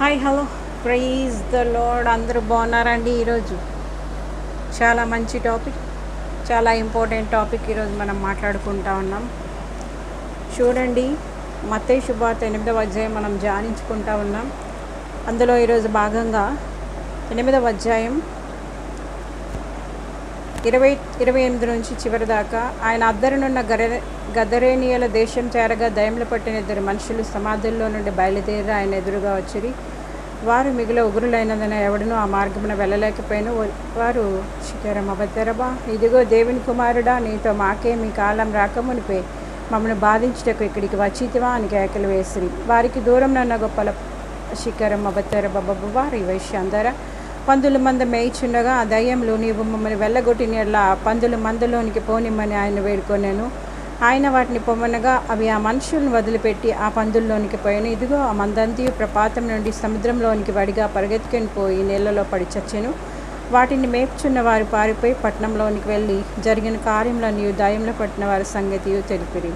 Hi hello. Praise the Lord అందరూ బాగున్నారండి ఈరోజు? చాలా మంచి టాపిక్ చాలా ఇంపార్టెంట్ టాపిక్ ఈరోజు మనం మాట్లాడుకుంటా ఉన్నాం. చూడండి మతే శుభార్త ఎనిమిదవ అధ్యాయం మనం ధ్యానించుకుంటా ఉన్నాం. అందులో ఈరోజు భాగంగా ఎనిమిదవ అధ్యాయం ఇరవై ఇరవై ఎనిమిది నుంచి చివరి దాకా ఆయన అద్దరునున్న గర గదరేనియల దేశం చేరగా దయములు పట్టిన ఇద్దరు మనుషులు సమాధుల్లో నుండి బయలుదేరి ఆయన ఎదురుగా వచ్చిరి వారు మిగిలిన ఉగురులైనందున ఎవడనూ ఆ మార్గమున వెళ్ళలేకపోయిన వారు శిఖరం అబద్దరబా ఇదిగో దేవుని కుమారుడా నీతో మాకే మీ కాలం రాకమునిపే మమ్మల్ని బాధించుటకు ఇక్కడికి వచ్చితివా అని కేకలు వేసిరి. వారికి దూరం నన్న గొప్పల శిఖరం అబద్దర బబ్బ ఈ వైశ్య అందరా? పందుల మంద మేయిచుండగా ఆ దయ్యంలో నీవు మమ్మల్ని వెళ్ళగొట్టినట్లా పందుల మందలోనికి పోనిమ్మని ఆయన వేడుకొనాను. ఆయన వాటిని పొమ్మనగా అవి ఆ మనుషులను వదిలిపెట్టి ఆ పందుల్లోనికి పోయాను. ఇదిగో ఆ మందంతియు ప్రపాతం నుండి సముద్రంలోనికి వడిగా పరిగెత్తుకొని పోయి నీళ్ళలో పడి చచ్చెను. వాటిని మేపుచున్న వారు పారిపోయి పట్టణంలోనికి వెళ్ళి జరిగిన కార్యములను దయంలో పట్టిన వారి సంగతి తెలిపిరి.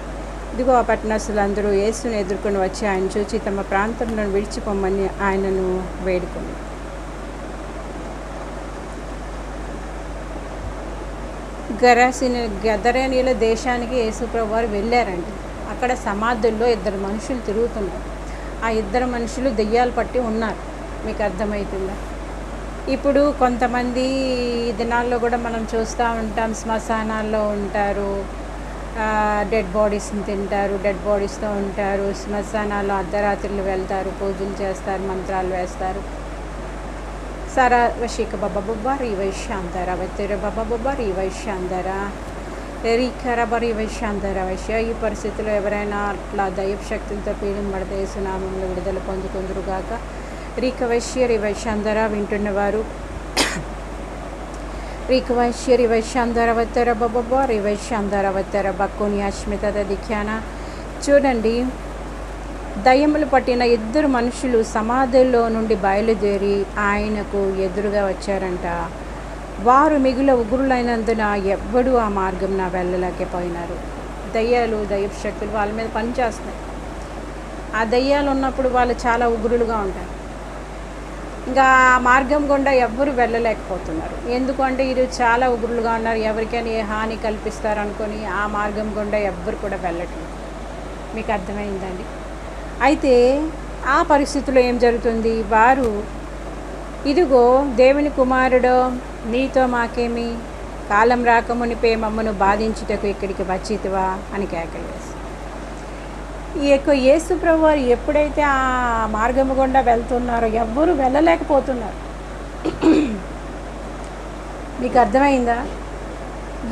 ఇదిగో ఆ పట్టణస్తులందరూ యేసును ఎదుర్కొని వచ్చి ఆయన చూచి తమ ప్రాంతంలో విడిచిపోమ్మని ఆయనను వేడుకొని. గరాసిన గదరేనీల దేశానికి యేసుప్రభు వారు వెళ్ళారండి. అక్కడ సమాధుల్లో ఇద్దరు మనుషులు తిరుగుతున్నారు. ఆ ఇద్దరు మనుషులు దెయ్యాలు పట్టి ఉన్నారు. మీకు అర్థమవుతుందా ఇప్పుడు కొంతమంది దినాల్లో కూడా మనం చూస్తూ ఉంటాం శ్మశానాల్లో ఉంటారు డెడ్ బాడీస్ని తింటారు డెడ్ బాడీస్తో ఉంటారు శ్మశానాల్లో అర్ధరాత్రులు వెళ్తారు పూజలు చేస్తారు మంత్రాలు వేస్తారు. సరా Baba Baba Riva Shandara Vetera Baba Baba Riva Shandara వైశ్యాంతర రీఖర బరి వైశ్యాంతర వైశ్య ఈ పరిస్థితిలో ఎవరైనా అట్లా దైవ శక్తులతో పీడింపడితే సునామంలో విడుదల పొందుకుందరుగాక రీక వైశ్య రీ వైశ్యాంతర వింటున్నవారు. రీక వైశ్య రీ వైశ్యాంతర వెత్తెర బబ్బ రీ బక్కుని అశ్మిత దిఖ్యాన చూడండి. దయ్యములు పట్టిన ఇద్దరు మనుషులు సమాధుల్లో నుండి బయలుదేరి ఆయనకు ఎదురుగా వచ్చారంట. వారు మిగుల ఉగురులైనందున ఎవ్వడూ ఆ మార్గం నా వెళ్ళలేకపోయినారు. దయ్యాలు దయ్య శక్తులు వాళ్ళ మీద పనిచేస్తున్నాయి ఆ దయ్యాలు ఉన్నప్పుడు వాళ్ళు చాలా ఉగురులుగా ఉంటారు. ఇంకా ఆ మార్గం గుండా ఎవ్వరు వెళ్ళలేకపోతున్నారు. ఎందుకంటే ఇది చాలా ఉగురులుగా ఉన్నారు. ఎవరికైనా ఏ హాని కల్పిస్తారు అనుకొని ఆ మార్గం గుండా ఎవ్వరు కూడా వెళ్ళట్లేదు. మీకు అర్థమైందండి అయితే ఆ పరిస్థితిలో ఏం జరుగుతుంది? వారు ఇదిగో దేవుని కుమారుడో నీతో మాకేమి కాలం రాకమునిపే మమ్మను బాధించుటకు ఇక్కడికి వచ్చితివా? అని కేకలు వేసి ఈ యొక్క యేసు ప్రభువారు ఎప్పుడైతే ఆ మార్గము గుండా వెళ్తున్నారో ఎవ్వరూ వెళ్ళలేకపోతున్నారు. మీకు అర్థమైందా?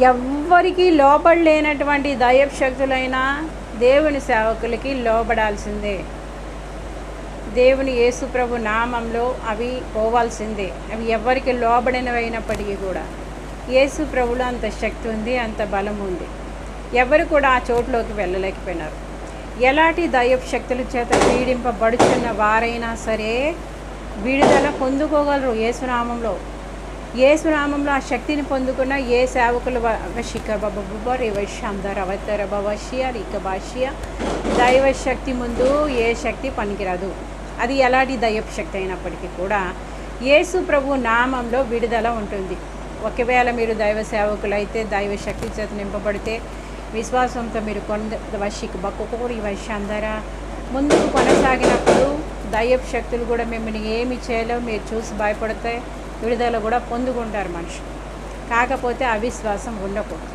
ఎవ్వరికీ లోబడలేనటువంటి దైవ శక్తులైనా దేవుని సేవకులకి లోబడాల్సిందే. దేవుని యేసుప్రభు నామంలో అవి పోవాల్సిందే. అవి ఎవరికి లోబడినవైనప్పటికీ కూడా. యేసుప్రభులో అంత శక్తి ఉంది అంత బలం ఉంది. ఎవరు కూడా ఆ చోట్లోకి వెళ్ళలేకపోయినారు. ఎలాంటి దైవ శక్తుల చేత పీడింపబడుచున్న వారైనా సరే విడుదల పొందుకోగలరు యేసునామంలో ఏసునామంలో ఆ శక్తిని పొందుకున్న ఏ సేవకులు వశిక బబ్బ రేవశ్యాంధర అవతర భవశ్య రిక భాష్య దైవ శక్తి ముందు ఏ శక్తి పనికిరాదు. అది ఎలాంటి దైవ శక్తి అయినప్పటికీ కూడా యేసు ప్రభు నామంలో విడుదల ఉంటుంది. ఒకవేళ మీరు దైవ సేవకులు అయితే దైవ శక్తి చేత నింపబడితే విశ్వాసంతో మీరు కొంద వశిక బక్కుకోరి వశ్యాంధర ముందుకు కొనసాగినప్పుడు దైవ శక్తులు కూడా మిమ్మల్ని ఏమి చేయలేవు. మీరు చూసి భయపడితే విడుదల కూడా పొందుకుంటారు మనుషులు. కాకపోతే అవిశ్వాసం ఉండకూడదు.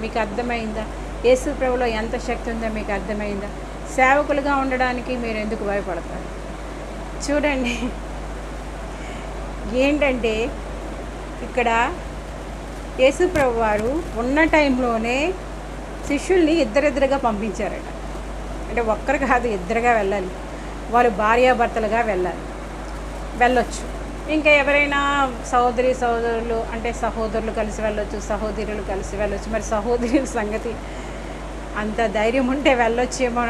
మీకు అర్థమైందా? యేసు ప్రభులో ఎంత శక్తి ఉందో మీకు అర్థమైందా? సేవకులుగా ఉండడానికి మీరు ఎందుకు భయపడతారు? చూడండి. ఏంటంటే ఇక్కడ యేసుప్రభు వారు ఉన్న టైంలోనే శిష్యుల్ని ఇద్దరిద్దరుగా పంపించారట. అంటే ఒక్కరు కాదు ఇద్దరుగా వెళ్ళాలి. వాళ్ళు భార్యాభర్తలుగా వెళ్ళాలి. వెళ్ళొచ్చు. ఇంకా ఎవరైనా సహోదరి సహోదరులు అంటే సహోదరులు కలిసి వెళ్ళొచ్చు సహోదరులు కలిసి వెళ్ళొచ్చు మరి సహోదరుల సంగతి అంత ధైర్యం ఉంటే వెళ్ళొచ్చేమో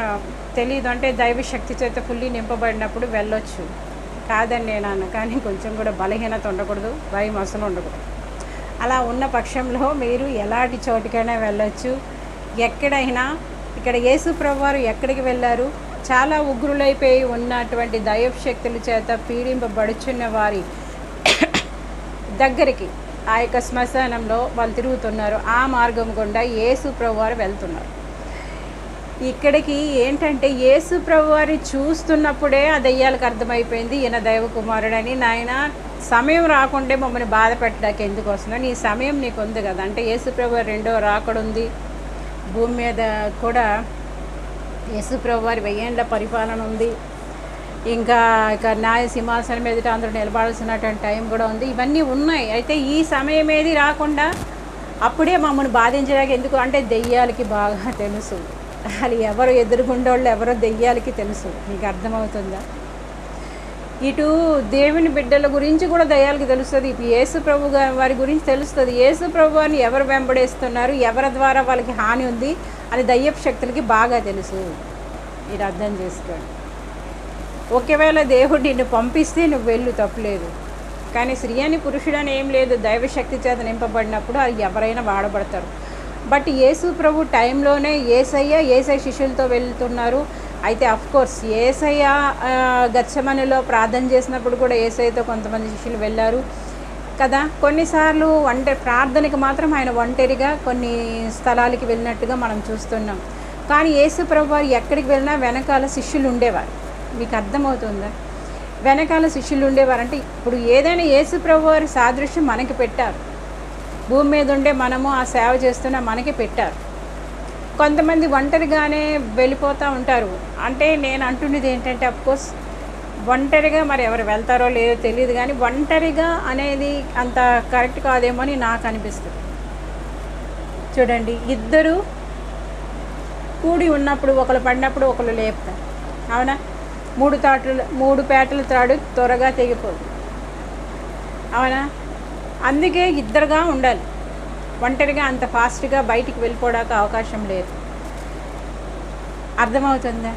తెలియదు అంటే దైవ శక్తి చేత ఫుల్లీ నింపబడినప్పుడు వెళ్ళొచ్చు. కాదని నేను అన్న కానీ కొంచెం కూడా బలహీనత ఉండకూడదు భయం అసలు ఉండకూడదు. అలా ఉన్న పక్షంలో మీరు ఎలాంటి చోటుకైనా వెళ్ళొచ్చు. ఎక్కడైనా ఇక్కడ యేసు ప్రభువారు ఎక్కడికి వెళ్ళారు? చాలా ఉగ్రులైపోయి ఉన్నటువంటి దైవశక్తుల చేత పీడింపబడుచున్న వారి దగ్గరికి ఆ యొక్క శ్మశానంలో వాళ్ళు తిరుగుతున్నారు. ఆ మార్గం గుండా యేసు ప్రభువారు వెళ్తున్నారు. ఇక్కడికి ఏంటంటే యేసు ప్రభువారి చూస్తున్నప్పుడే ఆ దయ్యాలకు అర్థమైపోయింది ఈయన దైవ కుమారుడని నాయన సమయం రాకుంటే మమ్మల్ని బాధ పెట్టడానికి ఎందుకు వస్తుందో నీ సమయం నీకు ఉంది కదా. అంటే యేసు ప్రభు రెండో రాకడుంది. భూమి మీద కూడా యేసు వారి వెయ్యేండ్ల పరిపాలన ఉంది. ఇంకా ఇక న్యాయ సింహాసనం ఎదుట అందరూ నిలబడాల్సినటువంటి టైం కూడా ఉంది. ఇవన్నీ ఉన్నాయి. అయితే ఈ సమయం ఏది రాకుండా అప్పుడే మమ్మల్ని బాధించడానికి ఎందుకు? అంటే దెయ్యాలకి బాగా తెలుసు. అది ఎవరు ఎదురుగుండోళ్ళు ఎవరో దెయ్యాలకి తెలుసు. మీకు అర్థమవుతుందా? ఇటు దేవుని బిడ్డల గురించి కూడా దయ్యాలకి తెలుస్తుంది. ఇప్పుడు యేసు ప్రభు వారి గురించి తెలుస్తుంది. యేసు ప్రభు వారిని ఎవరు వెంబడేస్తున్నారు? ఎవరి ద్వారా వాళ్ళకి హాని ఉంది? అది దయ్యపు శక్తులకి బాగా తెలుసు. మీరు అర్థం చేసుకోండి. ఒకవేళ దేవుడు నిన్ను పంపిస్తే నువ్వు వెళ్ళు తప్పులేదు. కానీ స్త్రీ అని పురుషుడు అని ఏం లేదు. దైవశక్తి చేత నింపబడినప్పుడు అది ఎవరైనా వాడబడతారు. బట్ యేసు ప్రభు టైంలోనే ఏసయ్య ఏసై శిష్యులతో వెళ్తున్నారు. అయితే కోర్స్ ఏసయ్య గచ్చమనిలో ప్రార్థన చేసినప్పుడు కూడా ఏసయ్యతో కొంతమంది శిష్యులు వెళ్ళారు. కదా? కొన్నిసార్లు వంట ప్రార్థనకి మాత్రం ఆయన ఒంటరిగా కొన్ని స్థలాలకి వెళ్ళినట్టుగా మనం చూస్తున్నాం. కానీ యేసు వారు ఎక్కడికి వెళ్ళినా వెనకాల శిష్యులు ఉండేవారు. మీకు అర్థమవుతుందా? వెనకాల శిష్యులు ఉండేవారు అంటే ఇప్పుడు ఏదైనా యేసు ప్రభువారి సాదృశ్యం మనకి పెట్టారు. భూమి మీద ఉండే మనము ఆ సేవ చేస్తున్న మనకి పెట్టారు. కొంతమంది ఒంటరిగానే వెళ్ళిపోతూ ఉంటారు. అంటే నేను అంటున్నది ఏంటంటే అఫ్కోర్స్ ఒంటరిగా మరి ఎవరు వెళ్తారో లేదో తెలియదు కానీ ఒంటరిగా అనేది అంత కరెక్ట్ కాదేమో అని నాకు అనిపిస్తుంది. చూడండి ఇద్దరు కూడి ఉన్నప్పుడు ఒకరు పడినప్పుడు ఒకరు లేపుతారు. అవునా? మూడు తాటలు మూడు పేటలు త్రాడు త్వరగా తెగిపోదు. అవునా? అందుకే ఇద్దరుగా ఉండాలి. ఒంటరిగా అంత ఫాస్ట్గా బయటికి వెళ్ళిపోవడానికి అవకాశం లేదు. అర్థమవుతుందా?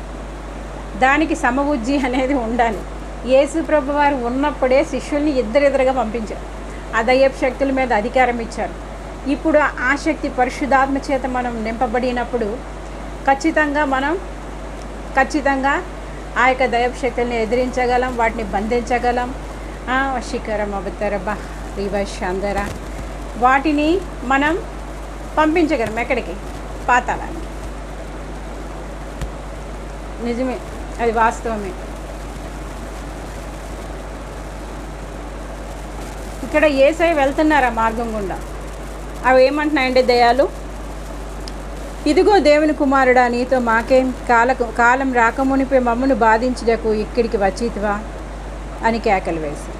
దానికి సమబుద్ధి అనేది ఉండాలి. యేసు ప్రభు వారు ఉన్నప్పుడే శిష్యుల్ని ఇద్దరిద్దరుగా పంపించారు. ఆ దయ్యపు శక్తుల మీద అధికారం ఇచ్చారు. ఇప్పుడు ఆ శక్తి పరిశుద్ధాత్మ చేత మనం నింపబడినప్పుడు ఖచ్చితంగా మనం ఖచ్చితంగా ఆ యొక్క దయపు శక్తుల్ని ఎదిరించగలం వాటిని బంధించగలం. వశీకరం అవతరబ రివశాందర వాటిని మనం పంపించగలం ఎక్కడికి? పాతాళానికి. నిజమే. అది వాస్తవమే. ఇక్కడ ఏసై వెళ్తున్నారు ఆ మార్గం గుండా? అవి ఏమంటున్నాయండి దయాలు ఇదిగో దేవుని కుమారుడా నీతో మాకేం కాలకు కాలం రాకమునిపై మమ్మను బాధించుటకు ఇక్కడికి వచ్చితివా? అని కేకలు వేసి.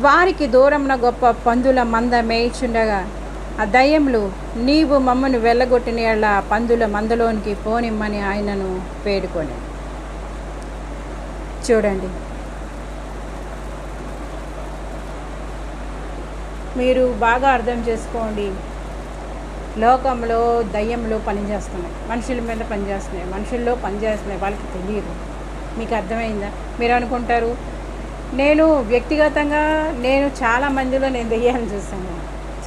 వారికి దూరంన గొప్ప పందుల మంద మేయిచుండగా ఆ దయ్యములు నీవు మమ్మను వెళ్ళగొట్టిన ఆ పందుల మందలోనికి పోనిమ్మని ఆయనను వేడుకొని చూడండి. మీరు బాగా అర్థం చేసుకోండి. లోకంలో దయ్యంలో పనిచేస్తున్నాయి. మనుషుల మీద పనిచేస్తున్నాయి. మనుషుల్లో పనిచేస్తున్నాయి. వాళ్ళకి తెలియదు. మీకు అర్థమైందా? మీరు అనుకుంటారు నేను వ్యక్తిగతంగా నేను చాలా మందిలో నేను దెయ్యాలను చూస్తాను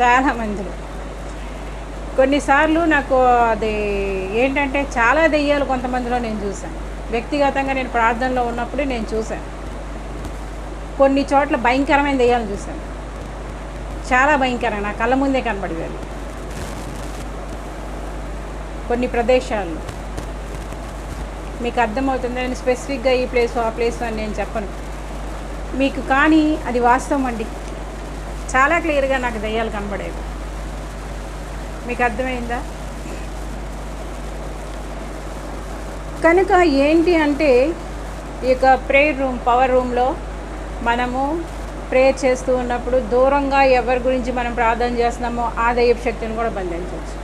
చాలా మందిలో. కొన్నిసార్లు నాకు అది ఏంటంటే చాలా దెయ్యాలు కొంతమందిలో నేను చూశాను. వ్యక్తిగతంగా నేను ప్రార్థనలో ఉన్నప్పుడు నేను చూశాను. కొన్ని చోట్ల భయంకరమైన దెయ్యాలను చూశాను. చాలా భయంకరంగా నా కళ్ళ ముందే కనబడేది కొన్ని ప్రదేశాల్లో మీకు అర్థమవుతుంది? నేను స్పెసిఫిక్గా ఈ ప్లేస్ ఆ ప్లేస్ అని నేను చెప్పను. మీకు కానీ అది వాస్తవం అండి. చాలా క్లియర్గా నాకు దయ్యాలు కనబడేవి. మీకు అర్థమైందా? కనుక ఏంటి అంటే ఈ యొక్క ప్రేయర్ రూమ్ పవర్ రూమ్లో మనము ప్రేయర్ చేస్తూ ఉన్నప్పుడు దూరంగా ఎవరి గురించి మనం ప్రార్థన చేస్తున్నామో ఆ దయ్యపు శక్తిని కూడా బంధించవచ్చు.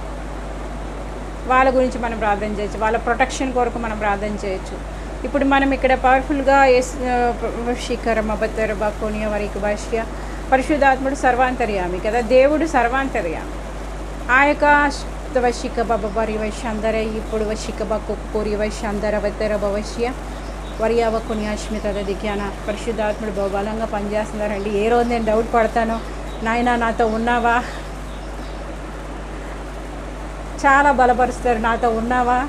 వాళ్ళ గురించి మనం ప్రార్థన చేయొచ్చు. వాళ్ళ ప్రొటెక్షన్ కొరకు మనం ప్రార్థన చేయొచ్చు. ఇప్పుడు మనం ఇక్కడ పవర్ఫుల్గా ఎస్ శిఖరం అబత్తర బాకోనియ వరికి భాష్య పరిశుద్ధాత్ముడు సర్వాంతర్యామి కదా? దేవుడు సర్వాంతర్యామి. ఆ యొక్క వశిక బబ వరి వైశ్యందర ఇప్పుడు వశిక బక్కు కోరి వైశ్యందర వద్దర భవశ్య వరియావ పుణ్యాశ్మిత దిఖ్యాన పరిశుద్ధాత్ముడు బహుబలంగా పనిచేస్తున్నారండి ఏ రోజు నేను డౌట్ పడతాను నాయన నాతో ఉన్నావా? చాలా బలపరుస్తారు. నాతో ఉన్నావా?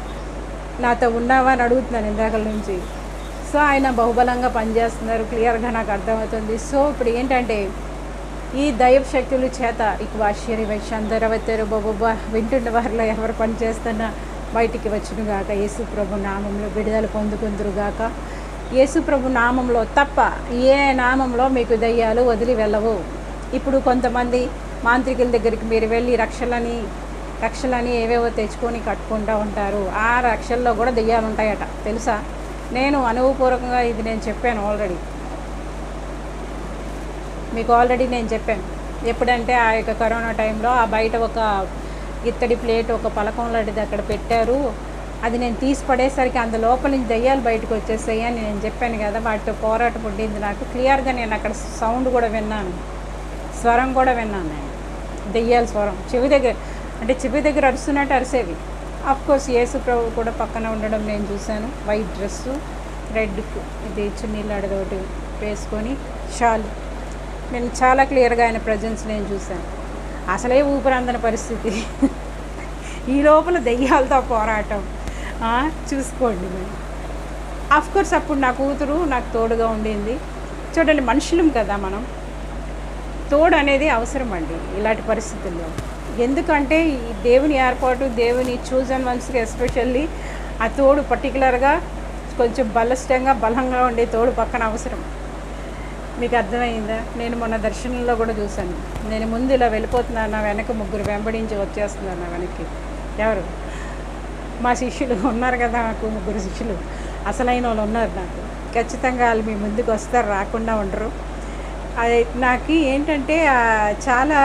నాతో ఉన్నావా అని అడుగుతున్నాను ఇందాక నుంచి. సో ఆయన బహుబలంగా పనిచేస్తున్నారు. క్లియర్గా నాకు అర్థమవుతుంది. సో ఇప్పుడు ఏంటంటే ఈ దైవ శక్తులు చేత ఇక ఆశ్చర్య వైశాంతరవతారు బాబా వింటున్న వారిలో ఎవరు పనిచేస్తున్నా బయటికి వచ్చును గాక. యేసు నామంలో విడుదల పొందుకుందరు గాక. నామంలో తప్ప ఏ నామంలో మీకు దయ్యాలు వదిలి వెళ్ళవు. ఇప్పుడు కొంతమంది మాంత్రికుల దగ్గరికి మీరు వెళ్ళి రక్షలని రక్షలని ఏవేవో తెచ్చుకొని కట్టుకుంటూ ఉంటారు. ఆ రక్షల్లో కూడా దెయ్యాలు ఉంటాయట. తెలుసా? నేను అనుభవపూర్వకంగా ఇది నేను చెప్పాను ఆల్రెడీ. మీకు ఆల్రెడీ నేను చెప్పాను. ఎప్పుడంటే ఆ యొక్క కరోనా టైంలో ఆ బయట ఒక ఇత్తడి ప్లేట్ ఒక పలకం లాంటిది అక్కడ పెట్టారు. అది నేను తీసి పడేసరికి అందు లోపల నుంచి దయ్యాలు బయటకు వచ్చేసాయి అని నేను చెప్పాను కదా వాటితో పోరాటం ఉండింది నాకు. క్లియర్గా నేను అక్కడ సౌండ్ కూడా విన్నాను. స్వరం కూడా విన్నాను నేను. దెయ్యాల స్వరం. చెవి దగ్గర అంటే చెవి దగ్గర అరుస్తున్నట్టు అరిసేవి. అఫ్ కోర్స్ యేసు ప్రభు కూడా పక్కన ఉండడం నేను చూశాను. వైట్ డ్రెస్సు రెడ్ ఇది చున్నీలాడది ఒకటి వేసుకొని షాల్ నేను చాలా క్లియర్గా ఆయన ప్రజెన్స్ నేను చూశాను. అసలే ఊపిరందని పరిస్థితి. ఈ లోపల దెయ్యాలతో పోరాటం. చూసుకోండి మేము కోర్స్ అప్పుడు నా కూతురు నాకు తోడుగా ఉండింది. చూడండి మనుషులం కదా మనం. తోడు అనేది అవసరం అండి ఇలాంటి పరిస్థితుల్లో. ఎందుకంటే ఈ దేవుని ఏర్పాటు దేవుని చూజన్ వన్స్కి ఎస్పెషల్లీ ఆ తోడు పర్టికులర్గా కొంచెం బలిష్టంగా బలంగా ఉండే తోడు పక్కన అవసరం. మీకు అర్థమైందా? నేను మొన్న దర్శనంలో కూడా చూశాను. నేను ముందు ఇలా వెళ్ళిపోతున్నాను నా వెనక ముగ్గురు వెంబడించి వచ్చేస్తున్నారు నా వెనక్కి. ఎవరు? మా శిష్యులు ఉన్నారు కదా నాకు ముగ్గురు శిష్యులు. అసలైన వాళ్ళు ఉన్నారు నాకు. ఖచ్చితంగా వాళ్ళు మీ ముందుకు వస్తారు రాకుండా ఉండరు. అది నాకు ఏంటంటే చాలా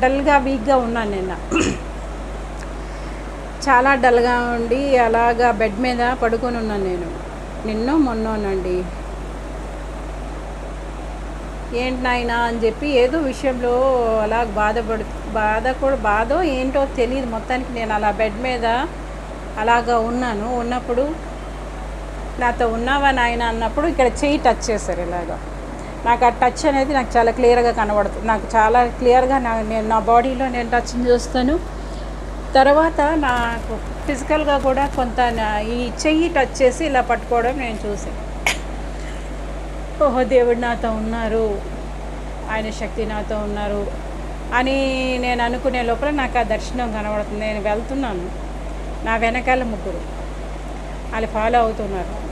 డల్గా వీక్గా ఉన్నాను నిన్న. చాలా డల్గా ఉండి అలాగా బెడ్ మీద పడుకొని ఉన్నాను నేను. నిన్న మొన్ననండి. ఏంటి నాయనా అని చెప్పి ఏదో విషయంలో అలా బాధపడు బాధ కూడా బాధో ఏంటో తెలియదు మొత్తానికి నేను అలా బెడ్ మీద అలాగా ఉన్నాను. ఉన్నప్పుడు నాతో ఉన్నావా నాయన అన్నప్పుడు ఇక్కడ చెయ్యి టచ్ చేశారు ఇలాగా. నాకు ఆ టచ్ అనేది నాకు చాలా క్లియర్గా కనబడుతుంది నాకు చాలా క్లియర్గా నా నేను నా బాడీలో నేను టచ్ చూస్తాను. తర్వాత నాకు ఫిజికల్గా కూడా కొంత నా- ఈ చెయ్యి టచ్ చేసి ఇలా పట్టుకోవడం నేను చూసాను ఓహో దేవుడు నాతో ఉన్నారు. ఆయన శక్తి నాతో ఉన్నారు అని నేను అనుకునే లోపల నాకు ఆ దర్శనం కనబడుతుంది. నేను వెళ్తున్నాను. నా వెనకాల ముగ్గురు. వాళ్ళు ఫాలో అవుతున్నారు.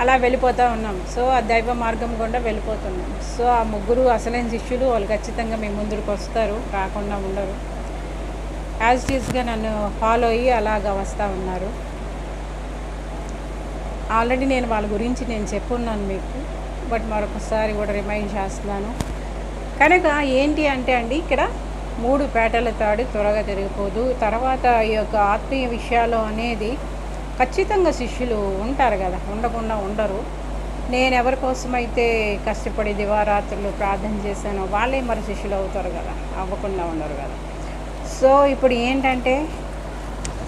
అలా వెళ్ళిపోతూ ఉన్నాం. సో ఆ దైవ మార్గం గుండా వెళ్ళిపోతున్నాం. సో ఆ ముగ్గురు అసలైన శిష్యులు వాళ్ళు ఖచ్చితంగా మీ ముందుకు వస్తారు రాకుండా ఉండరు. యాజ్ టీజ్గా నన్ను ఫాలో అయ్యి అలాగా వస్తూ ఉన్నారు. ఆల్రెడీ నేను వాళ్ళ గురించి నేను చెప్పున్నాను మీకు బట్ మరొకసారి కూడా రిమైండ్ చేస్తున్నాను. కనుక ఏంటి అంటే అండి ఇక్కడ మూడు పేటల తాడు త్వరగా తిరిగిపోదు. తర్వాత ఈ యొక్క ఆత్మీయ విషయాలు అనేది ఖచ్చితంగా శిష్యులు ఉంటారు కదా ఉండకుండా ఉండరు. నేను ఎవరి కోసమైతే కష్టపడి దివారాత్రులు ప్రార్థన చేశానో వాళ్ళే మరి శిష్యులు అవుతారు కదా అవ్వకుండా ఉండరు కదా. సో ఇప్పుడు ఏంటంటే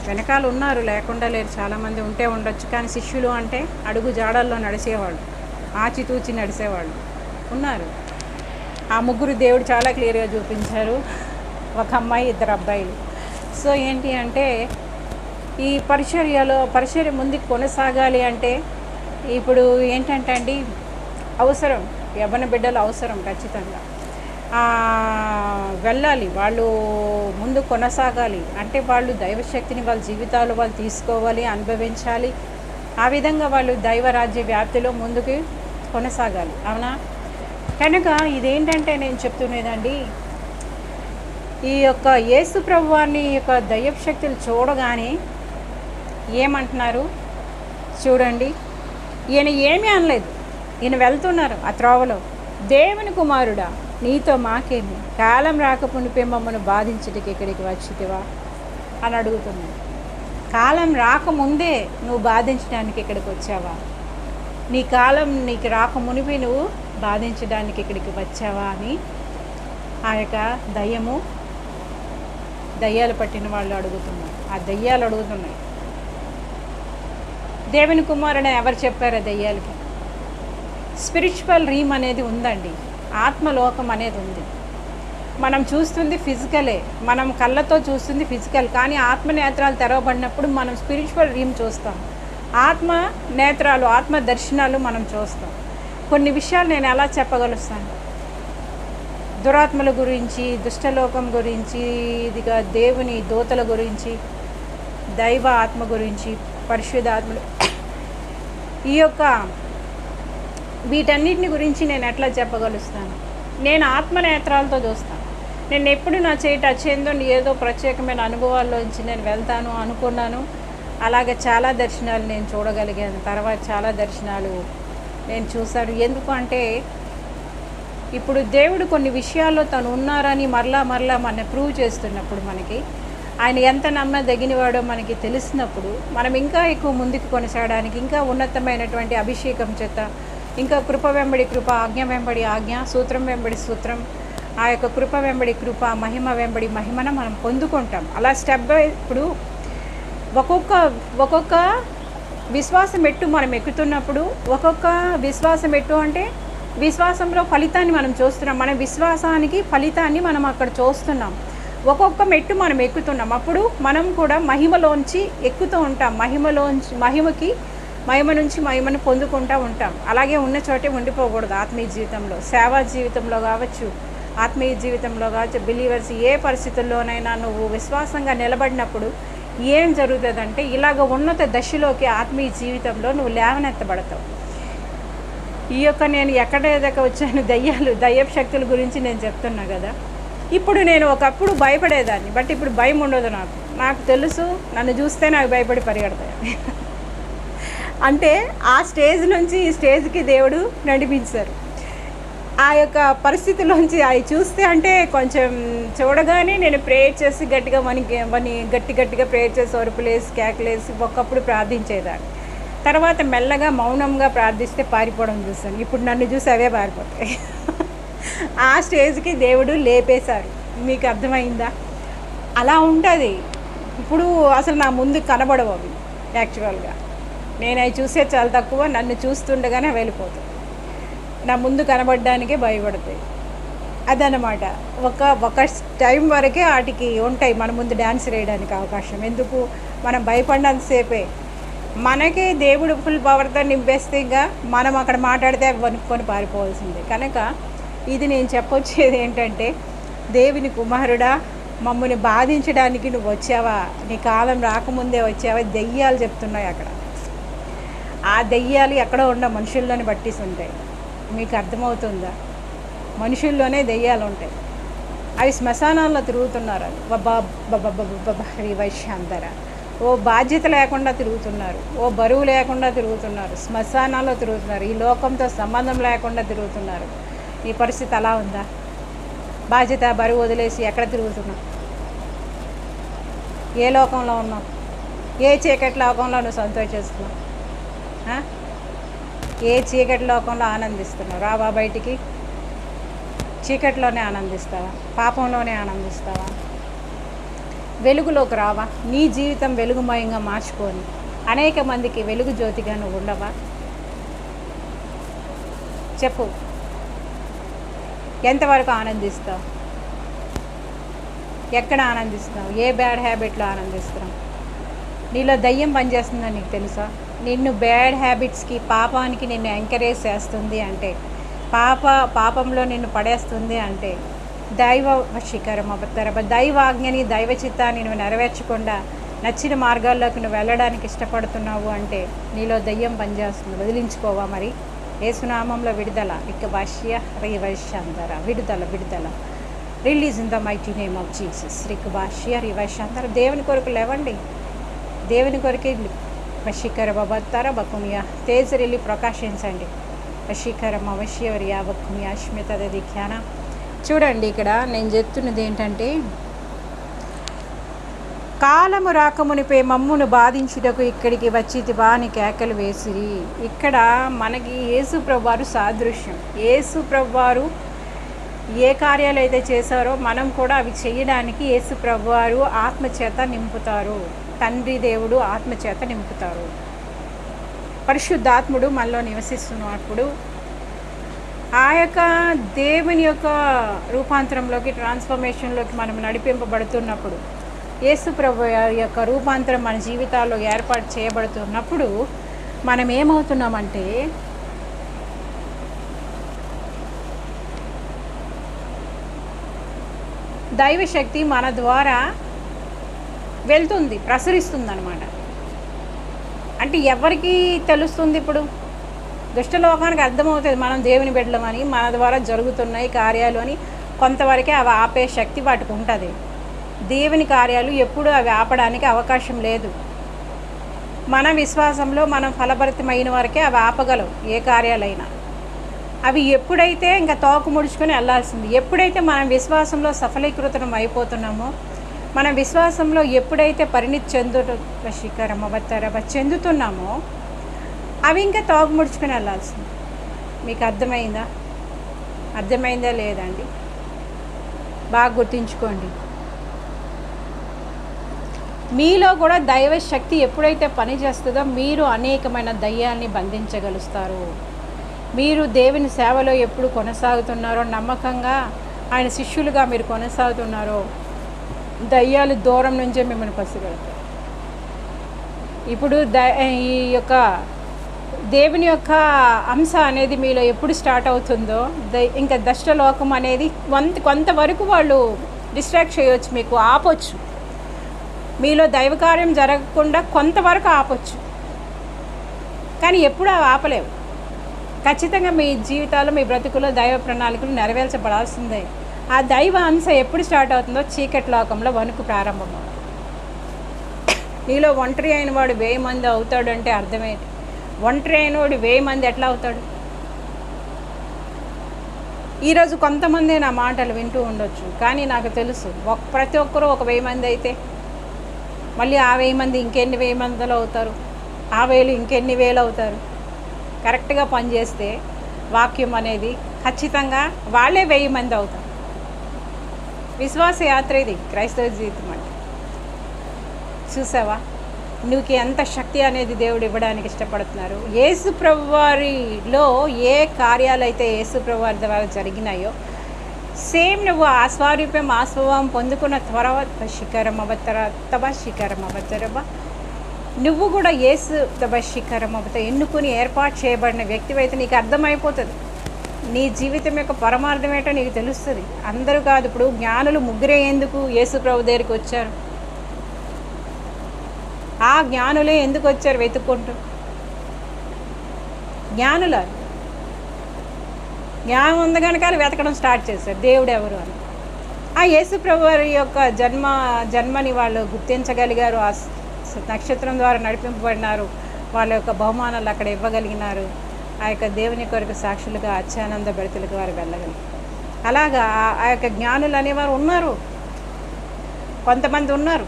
వెనకాల ఉన్నారు లేకుండా లేరు. చాలామంది ఉంటే ఉండొచ్చు కానీ శిష్యులు అంటే అడుగు జాడల్లో నడిచేవాళ్ళు ఆచితూచి నడిచేవాళ్ళు ఉన్నారు. ఆ ముగ్గురు దేవుడు చాలా క్లియర్గా చూపించారు. ఒక అమ్మాయి ఇద్దరు అబ్బాయిలు. సో ఏంటి అంటే ఈ పరిచర్యలో పరిచర్య ముందుకు కొనసాగాలి అంటే ఇప్పుడు ఏంటంటే అండి అవసరం. యవ్వన బిడ్డలు అవసరం ఖచ్చితంగా. వెళ్ళాలి. వాళ్ళు ముందు కొనసాగాలి. అంటే వాళ్ళు దైవశక్తిని వాళ్ళ జీవితాలు వాళ్ళు తీసుకోవాలి అనుభవించాలి. ఆ విధంగా వాళ్ళు దైవరాజ్య వ్యాప్తిలో ముందుకు కొనసాగాలి. అవునా? కనుక ఇదేంటంటే నేను చెప్తున్నదండి ఈ యొక్క యేసు ప్రభువాన్ని ఈ యొక్క దైవ శక్తులు చూడగానే ఏమంటున్నారు? చూడండి. ఈయన ఏమీ అనలేదు. ఈయన వెళ్తున్నారు ఆ త్రోవలో. దేవుని కుమారుడా నీతో మాకేమి? కాలం రాకమునిపే మమ్మల్ని బాధించటికి ఇక్కడికి వచ్చితివా? అని అడుగుతున్నాను కాలం రాకముందే నువ్వు బాధించడానికి ఇక్కడికి వచ్చావా? నీ కాలం నీకు రాకమునిపి నువ్వు బాధించడానికి ఇక్కడికి వచ్చావా అని ఆ యొక్క దయ్యము దయ్యాలు పట్టిన వాళ్ళు అడుగుతున్నారు. ఆ దయ్యాలు అడుగుతున్నాయి. దేవుని కుమారుడు ఎవరు చెప్పారు ఆ దయ్యాలకి? స్పిరిచువల్ రీమ్ అనేది ఉందండి. ఆత్మలోకం అనేది ఉంది. మనం చూస్తుంది ఫిజికలే. మనం కళ్ళతో చూస్తుంది ఫిజికల్. కానీ ఆత్మ నేత్రాలు తెరవబడినప్పుడు మనం స్పిరిచువల్ రీమ్ చూస్తాం. ఆత్మ నేత్రాలు ఆత్మ దర్శనాలు మనం చూస్తాం. కొన్ని విషయాలు నేను ఎలా చెప్పగలుస్తాను? దురాత్మల గురించి దుష్టలోకం గురించి ఇదిగా దేవుని దూతల గురించి దైవ ఆత్మ గురించి పరిశుద్ధ ఆత్మలు ఈ యొక్క వీటన్నిటిని గురించి నేను ఎట్లా చెప్పగలుస్తాను? నేను ఆత్మ నేత్రాలతో చూస్తాను. నేను ఎప్పుడు నా చేయి టచ్ అయిందో ఏదో ప్రత్యేకమైన అనుభవాల్లోంచి నేను వెళ్తాను అనుకున్నాను. అలాగే చాలా దర్శనాలు నేను చూడగలిగాను. తర్వాత చాలా దర్శనాలు నేను చూశాను. ఎందుకు అంటే ఇప్పుడు దేవుడు కొన్ని విషయాల్లో తను ఉన్నారని మరలా మరలా మన ప్రూవ్ చేస్తున్నప్పుడు మనకి ఆయన ఎంత నమ్మదగినవాడో మనకి తెలిసినప్పుడు మనం ఇంకా ఎక్కువ ముందుకు కొనసాగడానికి ఇంకా ఉన్నతమైనటువంటి అభిషేకం చేత ఇంకా కృప వెంబడి కృప ఆజ్ఞ వెంబడి ఆజ్ఞ సూత్రం వెంబడి సూత్రం. ఆ యొక్క కృప వెంబడి కృప మహిమ వెంబడి మహిమను మనం పొందుకుంటాం. అలా స్టెప్ బై ఇప్పుడు ఒక్కొక్క ఒక్కొక్క విశ్వాసం ఎట్టు మనం ఎక్కుతున్నప్పుడు ఒక్కొక్క విశ్వాసం ఎట్టు అంటే విశ్వాసంలో ఫలితాన్ని మనం చూస్తున్నాం. మన విశ్వాసానికి ఫలితాన్ని మనం అక్కడ చూస్తున్నాం. ఒక్కొక్క మెట్టు మనం ఎక్కుతున్నాం. అప్పుడు మనం కూడా మహిమలోంచి ఎక్కుతూ ఉంటాం. మహిమలోంచి మహిమకి మహిమ నుంచి మహిమను పొందుకుంటూ ఉంటాం. అలాగే ఉన్న చోటే ఉండిపోకూడదు ఆత్మీయ జీవితంలో. సేవా జీవితంలో కావచ్చు ఆత్మీయ జీవితంలో కావచ్చు బిలీవర్స్ ఏ పరిస్థితుల్లోనైనా నువ్వు విశ్వాసంగా నిలబడినప్పుడు ఏం జరుగుతుందంటే ఇలాగ ఉన్నత దశలోకి ఆత్మీయ జీవితంలో నువ్వు లేవనెత్తబడతావు. ఈ యొక్క నేను ఎక్కడ ఎదక వచ్చాను దయ్యాలు దయ్యపు శక్తుల గురించి నేను చెప్తున్నా కదా. ఇప్పుడు నేను ఒకప్పుడు భయపడేదాన్ని బట్ ఇప్పుడు భయం ఉండదు నాకు. నాకు తెలుసు నన్ను చూస్తే నాకు భయపడి పరిగెడతాయి అంటే ఆ స్టేజ్ నుంచి ఈ స్టేజ్కి దేవుడు నడిపించారు. ఆ యొక్క పరిస్థితిలోంచి అవి చూస్తే అంటే కొంచెం చూడగానే నేను ప్రేయర్ చేసి గట్టిగా మనకి మని గట్టి గట్టిగా ప్రేయర్ చేసి ఒరుపులేసి కేకలేసి ఒకప్పుడు ప్రార్థించేదాన్ని. తర్వాత మెల్లగా మౌనంగా ప్రార్థిస్తే పారిపోవడం చూస్తాను ఇప్పుడు నన్ను చూసి అవే పారిపోతాయి. ఆ స్టేజ్కి దేవుడు లేపేశారు మీకు అర్థమైందా? అలా ఉంటుంది. ఇప్పుడు అసలు నా ముందు కనబడవు అవి యాక్చువల్గా. నేను అవి చూసే చాలా తక్కువ నన్ను చూస్తుండగానే వెళ్ళిపోతాయి నా ముందు కనబడడానికే భయపడతాయి. అదనమాట ఒక ఒక టైం వరకే వాటికి ఉంటాయి మన ముందు డ్యాన్స్ వేయడానికి అవకాశం. ఎందుకు? మనం భయపడినంతసేపే మనకే దేవుడు ఫుల్ పవర్తో నింపేస్తే ఇంకా మనం అక్కడ మాట్లాడితే అవి వణుక్కొని పారిపోవాల్సిందే. కనుక ఇది నేను చెప్పొచ్చేది ఏంటంటే దేవుని కుమారుడా మమ్మల్ని బాధించడానికి నువ్వు వచ్చావా? నీ కాలం రాకముందే వచ్చావా? దెయ్యాలు చెప్తున్నాయి అక్కడ. ఆ దెయ్యాలు ఎక్కడో ఉన్న మనుషుల్లోనే పట్టేసి ఉంటాయి మీకు అర్థమవుతుందా? మనుషుల్లోనే దెయ్యాలు ఉంటాయి అవి శ్మశానాల్లో తిరుగుతున్నారు. అది వైశ్యాంతర ఓ బాధ్యత లేకుండా తిరుగుతున్నారు. ఓ బరువు లేకుండా తిరుగుతున్నారు. శ్మశానాల్లో తిరుగుతున్నారు. ఈ లోకంతో సంబంధం లేకుండా తిరుగుతున్నారు. ఈ పరిస్థితి అలా ఉందా? బాధ్యత బరువు వదిలేసి ఎక్కడ తిరుగుతున్నావు ఏ లోకంలో ఉన్నావు ఏ చీకటి లోకంలో నువ్వు సంతోషిస్తున్నావు? ఏ చీకటి లోకంలో ఆనందిస్తున్నావు? రావా బయటికి. చీకటిలోనే ఆనందిస్తావా? పాపంలోనే ఆనందిస్తావా? వెలుగులోకి రావా? నీ జీవితం వెలుగుమయంగా మార్చుకొని అనేక మందికి వెలుగు జ్యోతిగా నువ్వు ఉండవా? చెప్పు. ఎంతవరకు ఆనందిస్తావు? ఎక్కడ ఆనందిస్తున్నావు? ఏ బ్యాడ్ హ్యాబిట్లో ఆనందిస్తున్నావు? నీలో దయ్యం పనిచేస్తుందని నీకు తెలుసా? నిన్ను బ్యాడ్ హ్యాబిట్స్కి పాపానికి నిన్ను ఎంకరేజ్ చేస్తుంది అంటే పాప పాపంలో నిన్ను పడేస్తుంది అంటే దైవ శిఖరం అవతరబ దైవాజ్ఞని దైవ చిత్తాన్ని నువ్వు నెరవేర్చకుండా నచ్చిన మార్గాల్లోకి నువ్వు వెళ్ళడానికి ఇష్టపడుతున్నావు అంటే నీలో దయ్యం పనిచేస్తుంది. వదిలించుకోవా మరి? ఏసునామంలో విడుదల. ఇక భాష్య రివైశాంతర విడుదల విడుదల. Release in the mighty name of Jesus. రిక్ భాష్య రివైశాంతర దేవుని కొరకు లేవండి. దేవుని కొరకే వశీకర బబత్తార బకుమియా తేజరెళ్ళి ప్రకాశించండి వశీకర అవశ్యవరియా బకుమియా అశ్మితది ధ్యాన చూడండి ఇక్కడ నేను చెప్తున్నది ఏంటంటే కాలము రాకమునిపై మమ్మును బాధించుటకు ఇక్కడికి వచ్చి బాని కేకలు వేసిరి. ఇక్కడ మనకి యేసు ప్రభువారు సాదృశ్యం. యేసు ప్రభువారు ఏ కార్యాలు అయితే చేశారో మనం కూడా అవి చేయడానికి యేసు ప్రభువారు ఆత్మచేత నింపుతారు. తండ్రి దేవుడు ఆత్మచేత నింపుతారు. పరిశుద్ధాత్ముడు మనలో నివసిస్తున్నప్పుడు ఆ యొక్క దేవుని యొక్క రూపాంతరంలోకి ట్రాన్స్ఫర్మేషన్లోకి మనం నడిపింపబడుతున్నప్పుడు యేసు ప్రభు యొక్క రూపాంతరం మన జీవితాల్లో ఏర్పాటు చేయబడుతున్నప్పుడు మనం ఏమవుతున్నామంటే దైవశక్తి మన ద్వారా వెళ్తుంది ప్రసరిస్తుంది అనమాట అంటే ఎవరికి తెలుస్తుంది ఇప్పుడు? దుష్టలోకానికి అర్థమవుతుంది మనం దేవుని బిడ్డలమని మన ద్వారా జరుగుతున్నాయి కార్యాలు అని కొంతవరకే అవి ఆపే శక్తి వాటికి ఉంటుంది. దేవుని కార్యాలు ఎప్పుడూ అవి ఆపడానికి అవకాశం లేదు. మన విశ్వాసంలో మనం ఫలభరితమైన వరకే అవి ఆపగలవు ఏ కార్యాలైనా. అవి ఎప్పుడైతే ఇంకా తోకు ముడుచుకొని వెళ్ళాల్సింది ఎప్పుడైతే మనం విశ్వాసంలో సఫలీకృతం అయిపోతున్నామో మన విశ్వాసంలో ఎప్పుడైతే పరిణితి చెందుట వశీకరమ చెందుతున్నామో అవి ఇంకా తాగు ముడుచుకుని వెళ్ళాల్సింది. మీకు అర్థమైందా? అర్థమైందా లేదండి బాగా గుర్తుంచుకోండి. మీలో కూడా దైవ శక్తి ఎప్పుడైతే పనిచేస్తుందో మీరు అనేకమైన దయ్యాన్ని బంధించగలుస్తారు. మీరు దేవుని సేవలో ఎప్పుడు కొనసాగుతున్నారో నమ్మకంగా ఆయన శిష్యులుగా మీరు కొనసాగుతున్నారో దయ్యాలు దూరం నుంచే మిమ్మల్ని పసిగడతాయి. ఇప్పుడు ద ఈ యొక్క దేవుని యొక్క అంశ అనేది మీలో ఎప్పుడు స్టార్ట్ అవుతుందో ద ఇంకా దష్టలోకం అనేది కొంత కొంతవరకు వాళ్ళు డిస్ట్రాక్ట్ చేయొచ్చు మీకు ఆపొచ్చు. మీలో దైవకార్యం జరగకుండా కొంతవరకు ఆపొచ్చు. కానీ ఎప్పుడు ఆపలేవు. ఖచ్చితంగా మీ జీవితాలు మీ బ్రతుకులో దైవ ప్రణాళికలు నెరవేర్చబడాల్సిందే. ఆ దైవ అంశ ఎప్పుడు స్టార్ట్ అవుతుందో చీకటి లోకంలో వణుకు ప్రారంభమవుతుంది నీలో ఒంటరి అయిన వాడు వెయ్యి మంది అవుతాడంటే అర్థమేంటి? ఒంటరి అయిన వాడు వెయ్యి మంది ఎట్లా అవుతాడు? ఈరోజు కొంతమంది నా మాటలు వింటూ ఉండొచ్చు కానీ నాకు తెలుసు ఒక ప్రతి ఒక్కరూ ఒక వెయ్యి మంది అయితే మళ్ళీ ఆ వెయ్యి మంది ఇంకెన్ని వెయ్యి మందిలో అవుతారు? ఆ వేలు ఇంకెన్ని వేలు అవుతారు? కరెక్ట్గా పనిచేస్తే వాక్యం అనేది ఖచ్చితంగా వాళ్ళే వెయ్యి మంది అవుతారు. విశ్వాస యాత్ర ఇది క్రైస్తవ జీవితం అంటే చూసావా? నువ్వుకి ఎంత శక్తి అనేది దేవుడు ఇవ్వడానికి ఇష్టపడుతున్నారు. యేసు ప్రభువారిలో ఏ కార్యాలు అయితే యేసు ప్రభువారి ద్వారా జరిగినాయో సేమ్ నువ్వు ఆ స్వారూప్యం ఆ స్వభావం పొందుకున్న త్వర శిఖరం అవతర తబ శిఖరం అవతరవ నువ్వు కూడా ఏసు తబ శిఖరం అవత ఎన్నుకుని ఏర్పాటు చేయబడిన వ్యక్తివైతే నీకు అర్థమైపోతుంది. నీ జీవితం యొక్క పరమార్థం ఏంటో నీకు తెలుస్తుంది. అందరూ కాదు ఇప్పుడు జ్ఞానులు ముగ్గురే ఎందుకు యేసు ప్రభు దగ్గరికి వచ్చారు? ఆ జ్ఞానులే ఎందుకు వచ్చారు వెతుక్కుంటూ? జ్ఞానుల జ్ఞానం ఉంది కనుక వెతకడం స్టార్ట్ చేశారు. దేవుడు ఎవరు అని. ఆ యేసు ప్రభు వారి యొక్క జన్మ జన్మని వాళ్ళు గుర్తించగలిగారు. ఆ నక్షత్రం ద్వారా నడిపింపబడినారు. వాళ్ళ యొక్క బహుమానాలు అక్కడ ఇవ్వగలిగినారు. ఆ యొక్క దేవుని కొరకు సాక్షులుగా అత్యానంద భరితులకు వారు వెళ్ళగలరు. అలాగా ఆ- యొక్క జ్ఞానులు అనేవారు ఉన్నారు. కొంతమంది ఉన్నారు.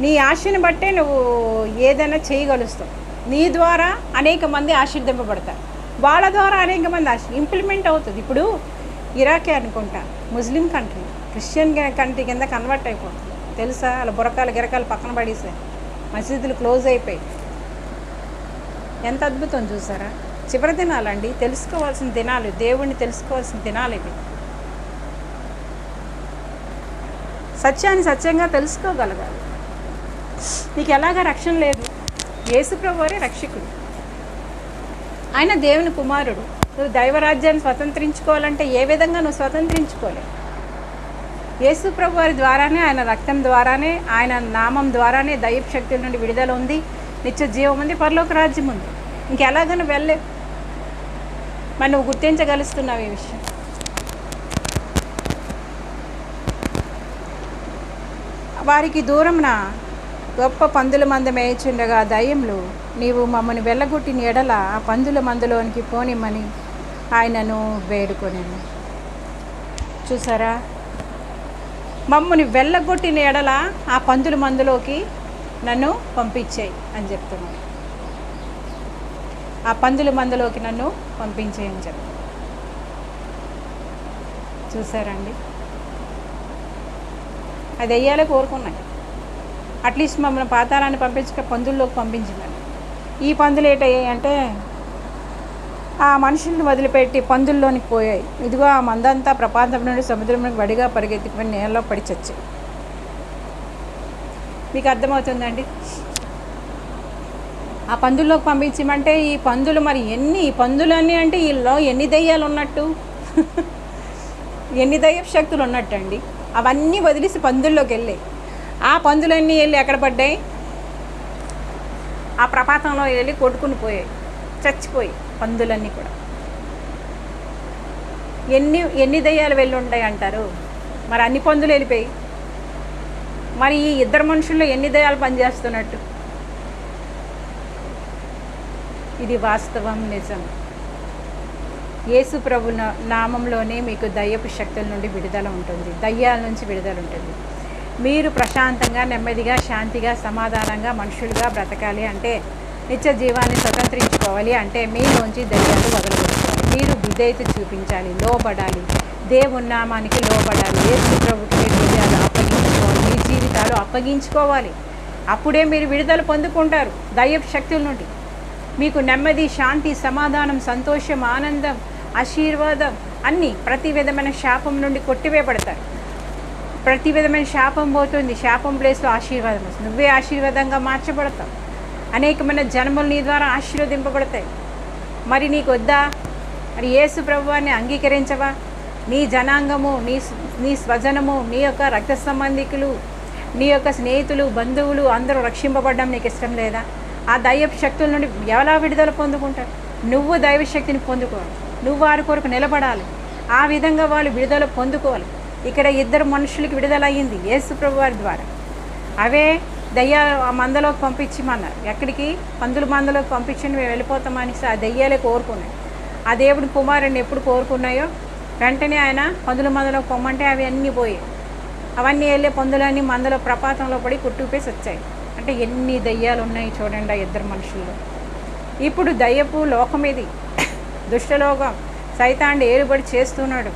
నీ ఆశని బట్టే నువ్వు ఏదైనా చేయగలుస్తావు. నీ ద్వారా అనేక మంది ఆశీర్దింపబడతారు. వాళ్ళ ద్వారా అనేక మంది ఆశ ఇంప్లిమెంట్ అవుతుంది. ఇప్పుడు ఇరాకే అనుకుంటా ముస్లిం కంట్రీ క్రిస్టియన్ కంట్రీ కింద కన్వర్ట్ అయిపోతుంది. తెలుసా? అలా బురకాలు గిరకాలు పక్కన పడేసాయి. మసీదులు క్లోజ్ అయిపోయి ఎంత అద్భుతం చూసారా? చివరి దినాలండి తెలుసుకోవాల్సిన దినాలు. దేవుణ్ణి తెలుసుకోవాల్సిన దినాలు ఇవి. సత్యాన్ని సత్యంగా తెలుసుకోగలగాలి. నీకు ఎలాగ రక్షణ లేదు? యేసుప్రభువారే రక్షకుడు. ఆయన దేవుని కుమారుడు. నువ్వు దైవరాజ్యాన్ని స్వతంత్రించుకోవాలంటే ఏ విధంగా నువ్వు స్వతంత్రించుకోలే యేసు ప్రభు వారి ద్వారానే ఆయన రక్తం ద్వారానే ఆయన నామం ద్వారానే దైవ శక్తుల నుండి విడుదల ఉంది. నిత్య జీవం ఉంది పరలోక రాజ్యం ఉంది. ఇంకెలాగైనా నువ్వు వెళ్ళే. మరి నువ్వు గుర్తించగలుస్తున్నావు ఈ విషయం. వారికి దూరంన గొప్ప పందుల మంద మేయుచుండగా దయ్యములు నీవు మమ్మల్ని వెళ్ళగొట్టిన ఎడల ఆ పందుల మందులోనికి పోనిమ్మని ఆయనను వేడుకొనేను చూసారా? మమ్మల్ని వెళ్ళగొట్టిన ఎడల ఆ పందుల మందులోకి నన్ను పంపించేయి అని చెప్తున్నాను ఆ పందుల మందులోకి నన్ను పంపించేయి అని చూసారండి? అది వెయ్యాలే కోరుకున్నాయి. అట్లీస్ట్ మమ్మల్ని పాతారాన్ని పంపించక పందుల్లోకి పంపించిందండి ఈ పందులు ఏటయ్యాయి అంటే ఆ మనుషుల్ని వదిలిపెట్టి పందుల్లోనికి పోయాయి. ఇదిగో ఆ మందంతా ప్రపంచం నుండి సముద్రంలోకి వడిగా పరిగెత్తిపోయి నేలలో పడి చచ్చాయి. మీకు అర్థమవుతుందండి? ఆ పందుల్లోకి పంపించమంటే ఈ పందులు మరి ఎన్ని పందులన్నీ అంటే వీళ్ళలో ఎన్ని దయ్యాలు ఉన్నట్టు? ఎన్ని దయ్య శక్తులు ఉన్నట్టండి? అవన్నీ వదిలేసి పందుల్లోకి వెళ్ళాయి ఆ పందులన్నీ వెళ్ళి ఎక్కడ పడ్డాయి? ఆ ప్రపాతంలో వెళ్ళి కొట్టుకుని పోయాయి. చచ్చిపోయి పందులన్నీ కూడా. ఎన్ని ఎన్ని దయ్యాలు వెళ్ళి ఉంటాయి అంటారు? మరి అన్ని పందులు వెళ్ళిపోయి మరి ఈ ఇద్దరు మనుషుల్లో ఎన్ని దయాలు పనిచేస్తున్నట్టు? ఇది వాస్తవం నిజం. యేసు ప్రభు నామంలోనే మీకు దయ్యపు శక్తుల నుండి విడుదల ఉంటుంది. దయ్యాల నుంచి విడుదల ఉంటుంది. మీరు ప్రశాంతంగా నెమ్మదిగా శాంతిగా సమాధానంగా మనుషులుగా బ్రతకాలి అంటే నిత్య జీవాన్ని స్వతంత్రించుకోవాలి అంటే మీలోంచి దయ్యాలు వదలగొట్టుకోవాలి మీరు విధేయత చూపించాలి లోబడాలి. దేవుని నామానికి లోబడాలి. యేసు ప్రభుకి విజయాలు మీరు అప్పగించుకోవాలి. అప్పుడే మీరు విడుదల పొందుకుంటారు దయ్యపు శక్తుల నుండి. మీకు నెమ్మది శాంతి సమాధానం సంతోషం ఆనందం ఆశీర్వాదం అన్నీ ప్రతి విధమైన శాపం నుండి కొట్టివేయబడతారు. ప్రతి విధమైన శాపం పోతుంది. శాపం ప్లేస్లో ఆశీర్వాదం వస్తుంది. నువ్వే ఆశీర్వాదంగా మార్చబడతావు. అనేకమైన జన్మలు నీ ద్వారా ఆశీర్వదింపబడతాయి. మరి నీకు వద్దా? మరి యేసు ప్రభువాన్ని అంగీకరించవా? నీ జనాంగము నీ నీ స్వజనము నీ యొక్క రక్త సంబంధికులు నీ యొక్క స్నేహితులు బంధువులు అందరూ రక్షింపబడడం నీకు ఇష్టం లేదా? ఆ దైవ శక్తుల నుండి ఎలా విడుదల పొందుకుంటారు? నువ్వు దైవ శక్తిని పొందుకోవాలి. నువ్వు వారి కొరకు నిలబడాలి. ఆ విధంగా వాళ్ళు విడుదల పొందుకోవాలి. ఇక్కడ ఇద్దరు మనుషులకి విడుదల అయ్యింది యేసు వారి ద్వారా. అవే దయ్యాలు ఆ మందలోకి పంపించమన్నారు. ఎక్కడికి? పందుల మందలోకి పంపించండి మేము వెళ్ళిపోతామని ఆ దయ్యాలే కోరుకున్నాయి. ఆ దేవుడి కుమారుని ఎప్పుడు కోరుకున్నాయో? వెంటనే ఆయన పందుల మందలోకి పొమ్మంటే అవి అన్నీ పోయాయి. అవన్నీ వెళ్ళే పందులన్నీ మందలో ప్రపాతంలో పడి కుట్టుపేసి వచ్చాయి అంటే ఎన్ని దయ్యాలు ఉన్నాయి చూడండి ఆ ఇద్దరు మనుషుల్లో. ఇప్పుడు దయ్యపు లోకం ఇది. దుష్టలోకం. సైతాండి ఏలుబడి చేస్తున్నాడు.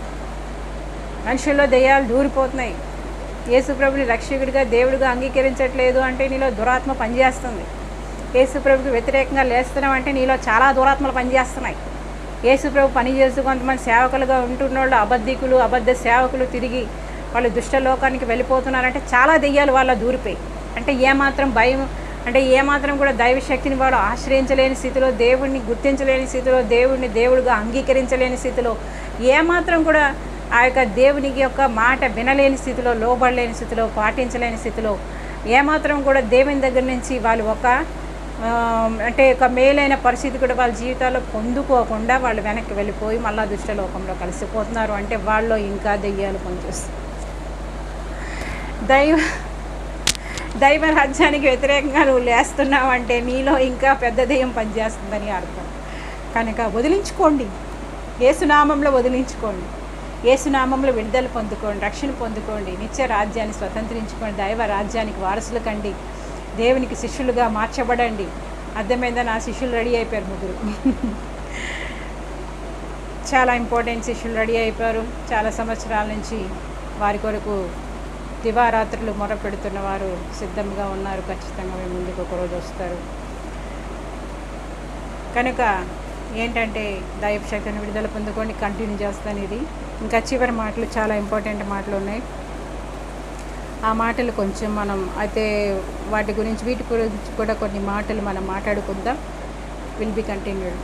మనుషుల్లో దయ్యాలు దూరిపోతున్నాయి. యేసుప్రభుని రక్షకుడిగా దేవుడిగా అంగీకరించట్లేదు అంటే నీలో దురాత్మ పనిచేస్తుంది. యేసుప్రభుకి వ్యతిరేకంగా లేస్తున్నాం అంటే నీలో చాలా దురాత్మలు పనిచేస్తున్నాయి. యేసుప్రభు పని చేస్తూ కొంతమంది సేవకులుగా ఉంటున్న వాళ్ళు అబద్ధికులు అబద్ధ సేవకులు తిరిగి వాళ్ళు దుష్టలోకానికి వెళ్ళిపోతున్నారంటే చాలా దెయ్యాలు వాళ్ళ దూరిపోయి అంటే ఏమాత్రం భయం అంటే ఏమాత్రం కూడా దైవ శక్తిని వాడు ఆశ్రయించలేని స్థితిలో దేవుడిని గుర్తించలేని స్థితిలో దేవుడిని దేవుడిగా అంగీకరించలేని స్థితిలో ఏమాత్రం కూడా ఆ యొక్క దేవునికి యొక్క మాట వినలేని స్థితిలో లోబడలేని స్థితిలో పాటించలేని స్థితిలో ఏమాత్రం కూడా దేవుని దగ్గర నుంచి వాళ్ళు ఒక అంటే ఒక మేలైన పరిస్థితి కూడా వాళ్ళ జీవితాల్లో పొందుకోకుండా వాళ్ళు వెనక్కి వెళ్ళిపోయి మళ్ళా దుష్టలోకంలో కలిసిపోతున్నారు. అంటే వాళ్ళు ఇంకా దెయ్యాలు పనిచేస్తారు దైవ దైవ రాజ్యానికి వ్యతిరేకంగా నువ్వు లేస్తున్నావు అంటే నీలో ఇంకా పెద్ద దెయ్యం పనిచేస్తుందని అర్థం. కనుక వదిలించుకోండి. ఏసునామంలో వదిలించుకోండి. ఏసునామంలో విడుదల పొందుకోండి రక్షణ పొందుకోండి నిత్య రాజ్యాన్ని స్వతంత్రించుకోండి దైవ రాజ్యానికి వారసులు కండి దేవునికి శిష్యులుగా మార్చబడండి. అర్థమైందా? నా శిష్యులు రెడీ అయిపోయారు ముగ్గురు. చాలా ఇంపార్టెంట్ శిష్యులు రెడీ అయిపోయారు. చాలా సంవత్సరాల నుంచి వారి కొరకు దివారాత్రులు మొర పెడుతున్న వారు సిద్ధంగా ఉన్నారు. ఖచ్చితంగా మేము ముందుకు ఒకరోజు వస్తారు. కనుక ఏంటంటే దైవ శక్తిని విడుదల పొందుకొని కంటిన్యూ చేస్తాను ఇది. ఇంకా చివరి మాటలు చాలా ఇంపార్టెంట్ మాటలు ఉన్నాయి. ఆ మాటలు కొంచెం మనం అయితే వాటి గురించి వీటి గురించి కూడా కొన్ని మాటలు మనం మాట్లాడుకుందాం. Will be continued